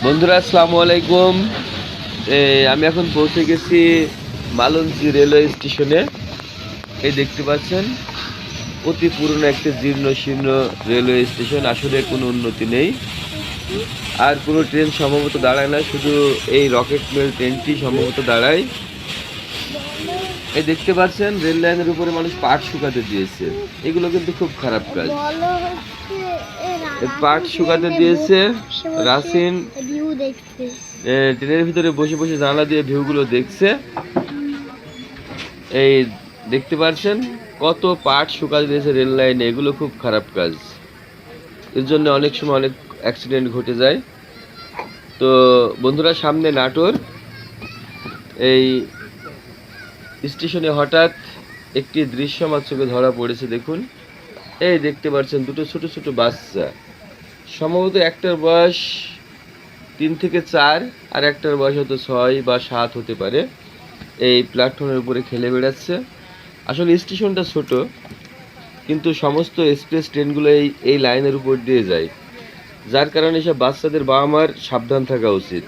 বন্ধুরা, আসসালামু আলাইকুম। আমি এখন পৌঁছে গেছি মালঞ্চি রেলওয়ে স্টেশনে। এই দেখতে পাচ্ছেন, অতি পুরনো একটা জীর্ণ শীর্ণ রেলওয়ে স্টেশন, আসলে কোনো উন্নতি নেই। আর কোনো ট্রেন সম্ভবত দাঁড়ায় না, শুধু এই রকেট মেল ট্রেনটি সম্ভবত দাঁড়ায়। এই দেখতে পাচ্ছেন, রেল লাইনের উপরে মানুষ পাট শুকাতে দিয়েছে। এগুলো কিন্তু খুব খারাপ কাজ। পাট শুকাতে দিয়েছে, রাসিন ট্রেনের ভিতরে বসে বসে জানলা দিয়ে ভিউগুলো দেখছে। এই দেখতে পাচ্ছেন কত পাট শুকাতে দিয়েছে রেল লাইনে, এগুলো খুব খারাপ কাজ। এর জন্য অনেক সময় অনেক অ্যাক্সিডেন্ট ঘটে যায়। তো বন্ধুরা, সামনে নাটোর, এই স্টেশনে হঠাৎ একটি দৃশ্য আমার চোখে ধরা পড়েছে, দেখুন। এই দেখতে পাচ্ছেন দুটো ছোট ছোট বাচ্চা। সম্ভবত একটার বয়স তিন থেকে চার আর একটার বয়স হয়তো ছয় বা সাত হতে পারে। এই প্ল্যাটফর্মের উপরে খেলে বেড়াচ্ছে। আসলে স্টেশনটা ছোট, কিন্তু সমস্ত এক্সপ্রেস ট্রেনগুলো এই এই লাইনের উপর দিয়ে যায়। যার কারণে সব বাচ্চাদের বাবা মার সাবধান থাকা উচিত।